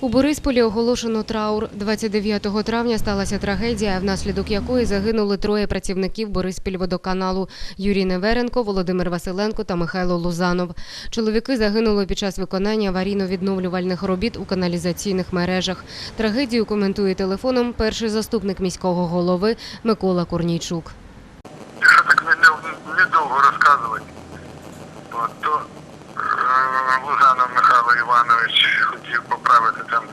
У Борисполі оголошено траур. 29 травня сталася трагедія, внаслідок якої загинули троє працівників Бориспільводоканалу – Юрій Неверенко, Володимир Василенко та Михайло Лузанов. Чоловіки загинули під час виконання аварійно-відновлювальних робіт у каналізаційних мережах. Трагедію коментує телефоном перший заступник міського голови Микола Корнійчук. Там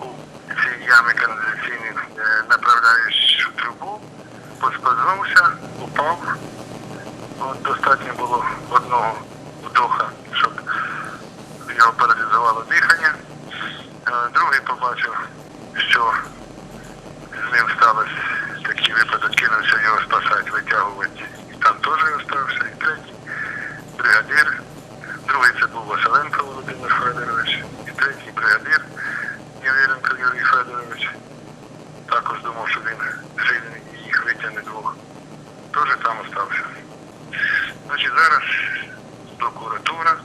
у цій ямі каналізаційній е, направляючу трубу, поспознувся, упав. От, достатньо було одного вдоха, щоб його паралізувало дихання. Е, Другий побачив, що з ним сталося такий випадок, кинувся його спасати, витягувати. І там теж остався. І третій бригадир. Другий це був Василенко Володимир Федорович. І третій бригадир Невіренко Юрій Федорович. Також думав, що він сильний і їх витягне двох. Теж там остався. Значить, зараз прокуратура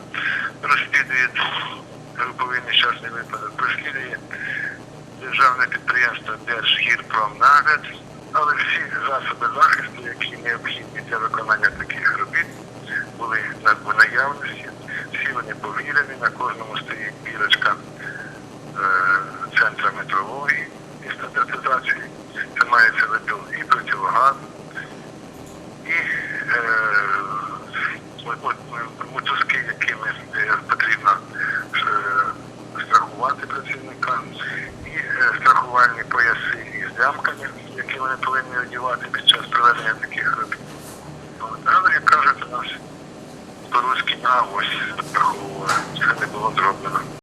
розслідує груповий нещасний випадок, розслідує державне підприємство Держгірпромнагляд, але всі засоби захисту, які необхідні для виконання таких робіт, були в наявності. Вони повірені, на кожному стоїть бірочка е, центра метрології і стандартизації. Це мається виду і противогаз, і е, от- от, мотузки, якими потрібно е, страхувати працівника, і страхувальні пояси із лямками, які вони повинні одягати під час проведення таких робіт. От, Але, як ось страховували, це не було зроблено.